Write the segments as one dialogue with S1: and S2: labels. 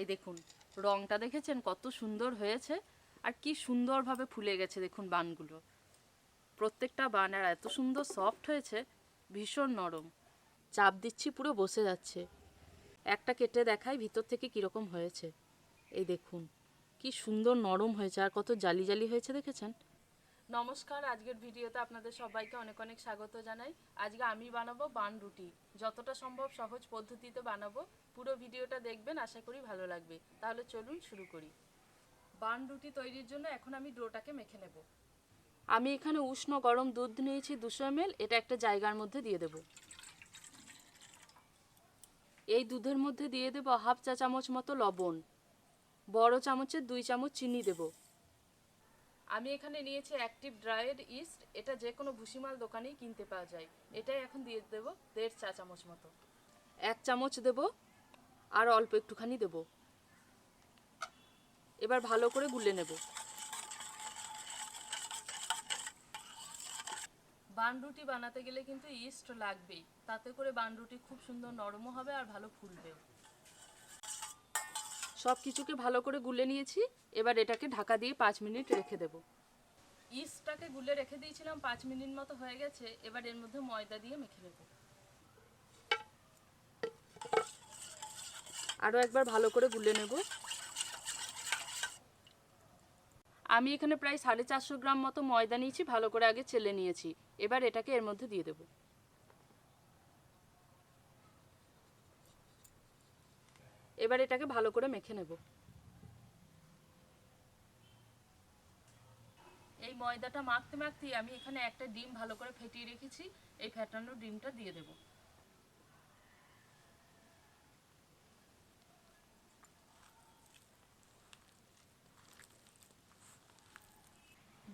S1: এই দেখুন, রংটা দেখেছেন? কত সুন্দর হয়েছে আর কি সুন্দরভাবে ফুলে গেছে দেখুন বানগুলো। প্রত্যেকটা বান আর এত সুন্দর সফট হয়েছে, ভীষণ নরম। চাপ দিচ্ছি, পুরো বসে যাচ্ছে। একটা কেটে দেখাই ভিতর থেকে কীরকম হয়েছে। এই দেখুন, কি সুন্দর নরম হয়েছে আর কত জালি জালি হয়েছে দেখেছেন? নমস্কার, আজকের ভিডিওতে আপনাদের সবাইকে অনেক অনেক স্বাগত জানাই। আজকে আমি বানাবো বান রুটি। যতটা সম্ভব সহজ পদ্ধতিতে বানাবো। পুরো ভিডিওটা দেখবেন, আশা করি ভালো লাগবে। তাহলে চলুন শুরু করি। বান রুটি তৈরির জন্য এখন আমি ডোটাকে মেখে নেব। আমি এখানে উষ্ণ গরম দুধ নিয়েছি দুশো এমএল। এটা একটা জায়গার মধ্যে দিয়ে দেব। এই দুধের মধ্যে দিয়ে দেব হাফ চা চামচ মতো লবণ। বড় চামচের দুই চামচ চিনি দেব। আমি এখানে নিয়েছি অ্যাক্টিভ ড্রায়েড ইস্ট এটা যে কোনো ভুসিমাল দোকানেই কিনতে পাওয়া যায়। এটাই এখন দিয়ে দেব, দেড় চা চামচ মতো। এক চামচ দেব, আর অল্প একটুখানি দেব। এবার ভালো করে গুলে নেব। বান রুটি বানাতে গেলে কিন্তু ইস্ট লাগবেই। তাতে করে বান রুটি খুব সুন্দর নরমও হবে আর ভালো ফুলবে সব কিছুকে ভালো করে গুলে নিয়েছি। এবার এটাকে ঢাকা দিয়ে পাঁচ মিনিট রেখে দেব। ইস্টটাকে গুলে রেখে দিয়েছিলাম পাঁচ মিনিট মতো হয়ে গেছে। এবার এর মধ্যে ময়দা দিয়ে মেখে নেব। আরও একবার ভালো করে গুলে নেব। আমি এখানে প্রায় সাড়ে চারশো গ্রাম মতো ময়দা নিয়েছি ভালো করে আগে চেলে নিয়েছি। এবার এটাকে এর মধ্যে দিয়ে দেবো। এবার এটাকে ভালো করে মেখে নেব। এই ময়দাটা মাখতে মাখতে আমি এখানে একটা ডিম ভালো করে ফেটিয়ে রেখেছি। এই ফেটানো ডিমটা দিয়ে দেব।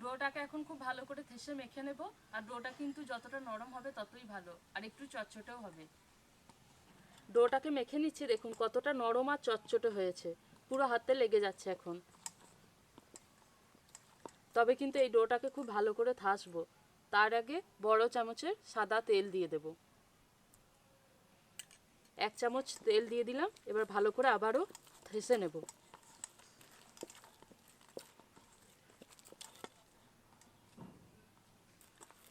S1: ডোটাকে এখন খুব ভালো করে থেসে মেখে নেব। আর ডোটা কিন্তু যতটা নরম হবে ততই ভালো। আর একটু চটচটেও হবে। ডোটাকে মেখে নিচ্ছি, দেখুন কতটা নরম আর চটচটে হয়েছে। পুরো হাতে লেগে যাচ্ছে এখন। তবে কিন্তু এই ডোটাকে খুব ভালো করে থাসবো। তার আগে বড় চামচের সাদা তেল দিয়ে দেব। এক চামচ তেল দিয়ে দিলাম, এবার ভালো করে আবারও থেসে নেব।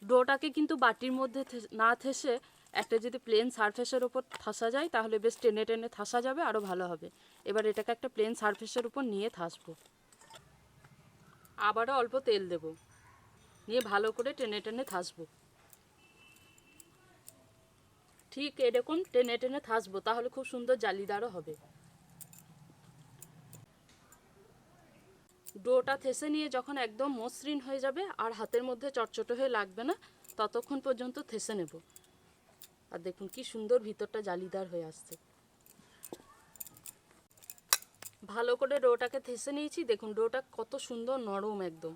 S1: ডোটাকে কিন্তু বাটির মধ্যে না থেসে একটা যদি প্লেন সারফেসের ওপর থাসা যায়, তাহলে বেশ টেনে টেনে থাসা যাবে আরও ভালো হবে। এবার এটাকে একটা প্লেন সারফেসের উপর নিয়ে থাসবো আবারও অল্প তেল দেব। নিয়ে ভালো করে টেনে টেনে থাসবো ঠিক এরকম টেনে টেনে থাসবো তাহলে খুব সুন্দর জালিদারও হবে। ডোটা থেসে নিয়ে যখন একদম মসৃণ হয়ে যাবে, আর হাতের মধ্যে চটচটে হয়ে লাগবে না, ততক্ষণ পর্যন্ত থেসে নেব। আর দেখুন কি সুন্দর ভিতরটা জালিদার হয়ে আসছে। ভালো করে ডোটাকে থেসে নিয়েছি, দেখুন ডোটা কত সুন্দর নরম একদম।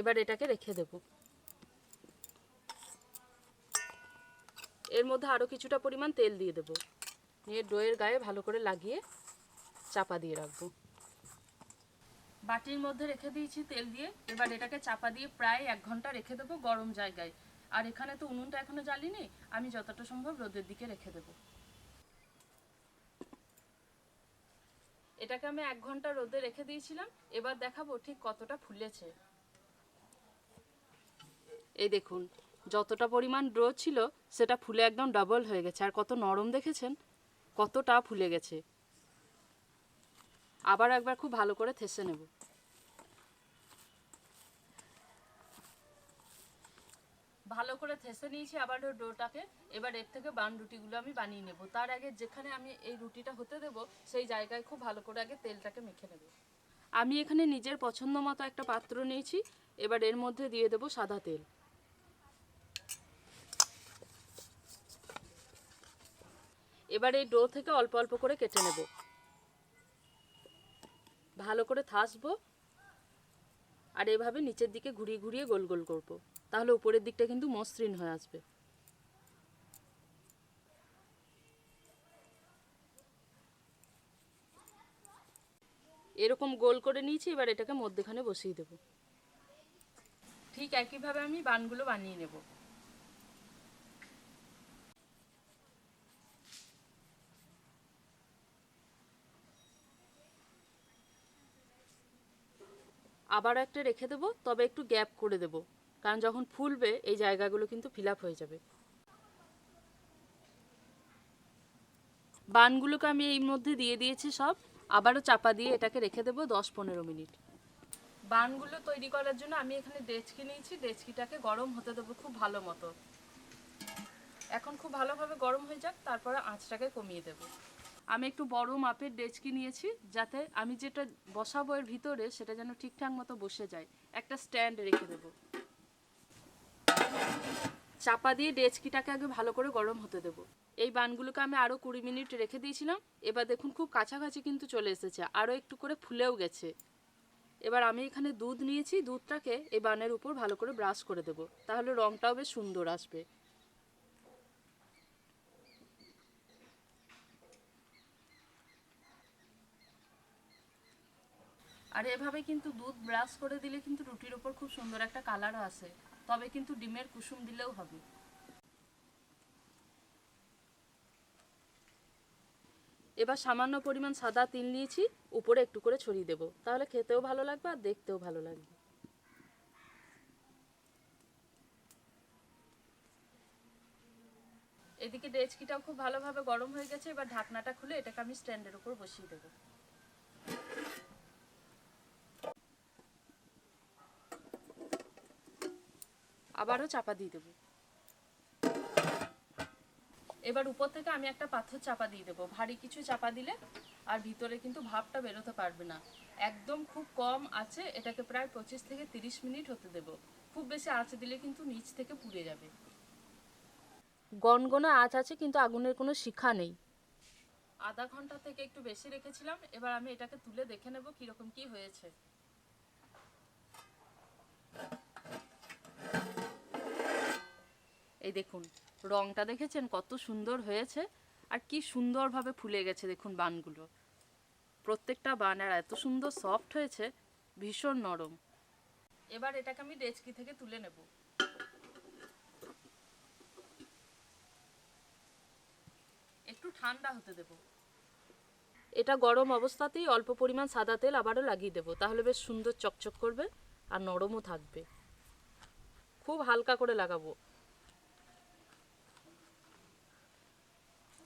S1: এবার এটাকে রেখে দেব। এর মধ্যে আরও কিছুটা পরিমাণ তেল দিয়ে দেব। নিয়ে ডোয়ের গায়ে ভালো করে লাগিয়ে চাপা দিয়ে রাখব। বাটির মধ্যে রেখে দিয়েছি তেল দিয়ে। এবার এটাকে চাপা দিয়ে প্রায় এক ঘণ্টা রেখে দেবো গরম জায়গায়। আর এখানে তো উনুনটা এখনও জ্বালিনি, আমি যতটা সম্ভব রোদের দিকে রেখে দেবো। এটাকে আমি এক ঘণ্টা রোদে রেখে দিয়েছিলাম, এবার দেখাবো ঠিক কতটা ফুলেছে। এই দেখুন, যতটা পরিমাণ ড্রো ছিল, সেটা ফুলে একদম ডাবল হয়ে গেছে। আর কত নরম দেখেছেন? কতটা ফুলে গেছে। আবার একবার খুব ভালো করে থেসে নেব। ভালো করে থেসে নিয়েছি আবার ডোটাকে। এবার এর থেকে বান রুটিগুলো আমি বানিয়ে নেব। তার আগে যেখানে আমি এই রুটিটা হতে দেব, সেই জায়গায় খুব ভালো করে আগে তেলটাকে মেখে নেব। আমি এখানে নিজের পছন্দ মতো একটা পাত্র নিয়েছি। এবার এর মধ্যে দিয়ে দেব সাদা তেল। এবার এই ডো থেকে অল্প অল্প করে কেটে নেব। ভালো করে থাসবো। আর এভাবে নিচের দিকে ঘুরিয়ে ঘুরিয়ে গোল গোল করব। তাহলে উপরের দিকটা কিন্তু মসৃণ হয়ে আসবে। এরকম গোল করে নিয়েছি, এবার এটাকে মধ্যেখানে বসিয়ে দেব। ঠিক একইভাবে আমি বানগুলো বানিয়ে নেব। আবার একটা রেখে দেবো, তবে একটু গ্যাপ করে দেবো। কারণ যখন ফুলবে, এই জায়গাগুলো কিন্তু ফিল হয়ে যাবে। বানগুলোকে আমি এই মধ্যে দিয়ে দিয়েছি সব। আবারও চাপা দিয়ে এটাকে রেখে দেবো দশ পনেরো মিনিট। বানগুলো তৈরি করার জন্য আমি এখানে ডেচকি নিয়েছি। ডেচকিটাকে গরম হতে দেবো খুব ভালো মতো। এখন খুব ভালোভাবে গরম হয়ে যাক, তারপরে আঁচটাকে কমিয়ে দেব। আমি একটু বড় মাপের ডেচকি নিয়েছি, যাতে আমি যেটা বসাবো এর ভিতরে সেটা যেন ঠিকঠাক মতো বসে যায়। একটা স্ট্যান্ড রেখে দেব। চাপা দিয়ে ডেচকিটাকে আগে ভালো করে গরম হতে দেব। এই বানগুলোকে আমি আরও কুড়ি মিনিট রেখে দিয়েছিলাম। এবার দেখুন খুব কাছাকাছি কিন্তু চলে এসেছে আরও একটু করে ফুলেও গেছে। এবার আমি এখানে দুধ নিয়েছি, দুধটাকে এই বানের উপর ভালো করে ব্রাশ করে দেব। তাহলে রংটাও বেশ সুন্দর আসবে। আর এভাবে কিন্তু দুধ ব্রাশ করে দিলে কিন্তু রুটির ওপর খুব সুন্দর একটা কালারও আসে। তবে কিন্তু ডিমের কুসুম দিলেও হবে। এবার সামান্য পরিমাণ সাদা তিল নিয়েছি, উপরে একটু করে ছড়িয়ে দেবো। তাহলে খেতেও ভালো লাগবে আর দেখতেও ভালো লাগবে। এদিকে ডেচকিটাও খুব ভালোভাবে গরম হয়ে গেছে, এবার ঢাকনাটা খুলে এটাকে আমি স্ট্যান্ডের উপর বসিয়ে দেবো। আবারও চাপা দিয়ে দেবো। এবার উপর থেকে আমি একটা পাথর চাপা দিয়ে দেবো। ভারী কিছু চাপা দিলে আর ভিতরে কিন্তু ভাবটা বেরোতে পারবে না। একদম খুব কম আছে, এটাকে প্রায় পঁচিশ থেকে তিরিশ মিনিট হতে দেব। খুব বেশি আঁচ দিলে কিন্তু নিচ থেকে পুড়ে যাবে। গনগনা আঁচ আছে, কিন্তু আগুনের কোনো শিখা নেই। আধা ঘণ্টা থেকে একটু বেশি রেখেছিলাম, এবার আমি এটাকে তুলে দেখে নেব কীরকম কি হয়েছে। এই দেখুন, রংটা দেখেছেন? কত সুন্দর হয়েছে। আর কি সুন্দরভাবে ফুলে গেছে দেখুন বানগুলো। প্রত্যেকটা বান আর এত সুন্দর সফট হয়েছে, ভীষণ নরম। এবার এটাকে আমি ডেচকি থেকে তুলে নেব। একটু ঠান্ডা হতে দেব। এটা গরম অবস্থাতেই অল্প পরিমাণ সাদা তেল আবারও লাগিয়ে দেবো। তাহলে বেশ সুন্দর চকচক করবে আর নরমও থাকবে। খুব হালকা করে লাগাবো।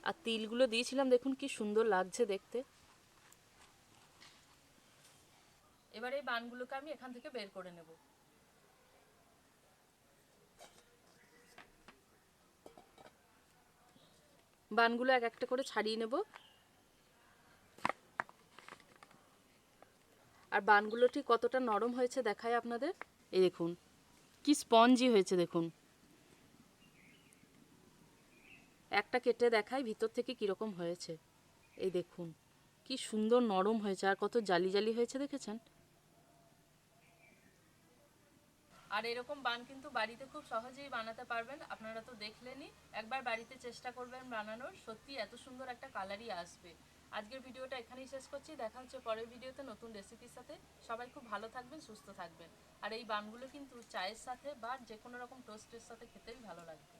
S1: আর তিলগুলো দিয়েছিলাম, দেখুন কি সুন্দর লাগছে দেখতে। এবার এই বানগুলোকে আমি এখান থেকে বের করে নেব। বানগুলো এক একটা করে ছাড়িয়ে নেব। আর বানগুলো ঠিক কতটা নরম হয়েছে দেখায় আপনাদের। এই দেখুন, কি স্পঞ্জি হয়েছে দেখুন। একটা কেটে দেখাই ভিতর থেকে কীরকম হয়েছে। এই দেখুন, কি সুন্দর নরম হয়েছে আর কত জালি জালি হয়েছে, দেখেছেন? আর এরকম বান কিন্তু বাড়িতে খুব সহজেই বানাতে পারবেন। আপনারা তো দেখলেনই, একবার বাড়িতে চেষ্টা করবেন বানানোর। সত্যি এত সুন্দর একটা কালারই আসবে। আজকের ভিডিওটা এখানেই শেষ করছি। দেখা হচ্ছে পরের ভিডিওতে নতুন রেসিপির সাথে। সবাই খুব ভালো থাকবেন, সুস্থ থাকবেন। আর এই বানগুলো কিন্তু চায়ের সাথে বা যে কোনো রকম টোস্টের সাথে খেতেই ভালো লাগবে।